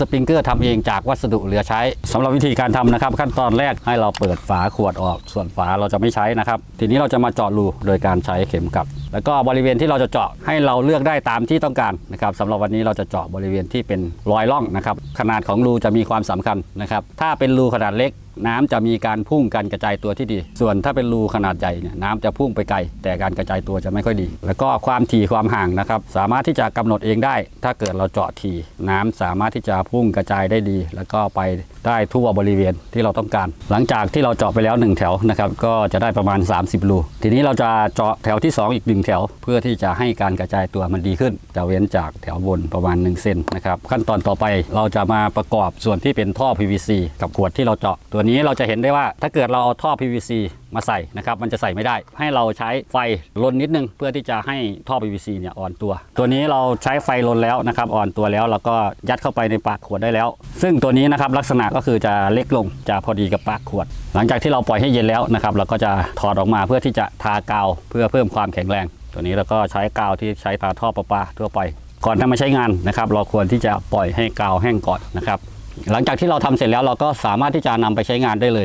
สปริงเกอร์ทำเองจากวัสดุเหลือใช้สำหรับวิธีการทำนะครับ ขั้นตอนแรกให้เราเปิดฝาขวดออก ส่วนฝาเราจะไม่ใช้นะครับ ทีนี้เราจะมาเจาะรูโดยการใช้เข็มกลัดแล้วก็บริเวณที่เราจะเจาะให้เราเลือกได้ตามที่ต้องการนะครับสำหรับวันนี้เราจะเจาะบริเวณที่เป็นรอยร่องนะครับขนาดของรูจะมีความสำคัญนะครับถ้าเป็นรูขนาดเล็ก น้ำจะมีการพุ่งการกระจายตัวที่ดี ส่วนถ้าเป็นรูขนาดใหญ่เนี่ยน้ำจะพุ่งไปไกล แต่การกระจายตัวจะไม่ค่อยดี แล้วก็ความถี่ความห่างนะครับ สามารถที่จะกำหนดเองได้ ถ้าเกิดเราเจาะถี่น้ำสามารถที่จะพุ่งกระจายได้ดี แล้วก็ไปได้ทั่วบริเวณที่เราต้องการ หลังจากที่เราเจาะไปแล้ว 1 แถวนะครับก็จะได้ประมาณ 30 รูทีนี้เราจะเจาะแถวที่ 2 อีก 1 แถว เพื่อที่จะให้การกระจายตัวมันดีขึ้น จะเว้นจากแถวบนประมาณ1เซนนะครับขั้นตอนต่อไปเราจะมาประกอบส่วนที่เป็นท่อ PVC กับขวดที่เราเจาะตัวนี้เราจะเห็นได้ว่าถ้าเกิดเราเอาท่อ PVC มาใส่นะครับมันจะใส่ไม่ได้ ให้เราใช้ไฟลนนิดนึง เพื่อที่จะให้ท่อ PVC เนี่ยอ่อนตัว ตัวนี้เราใช้ไฟลนแล้วนะครับอ่อนตัวแล้วเราก็ยัดเข้าไปในปากขวดได้แล้ว ซึ่งตัวนี้นะครับลักษณะก็คือจะเล็กลงจะพอดีกับปากขวด หลังจากที่เราปล่อยให้เย็นแล้วนะครับเราก็จะถอดออกมาเพื่อที่จะทากาวเพื่อเพิ่มความแข็งแรง ตัวนี้เราก็ใช้กาวที่ใช้ทาท่อประปาทั่วไป ก่อนทำมาใช้งานนะครับเราควรที่จะปล่อยให้กาวแห้งก่อนนะครับ หลังจากที่เราทำเสร็จแล้วเราก็สามารถที่จะนำไปใช้งานได้เลย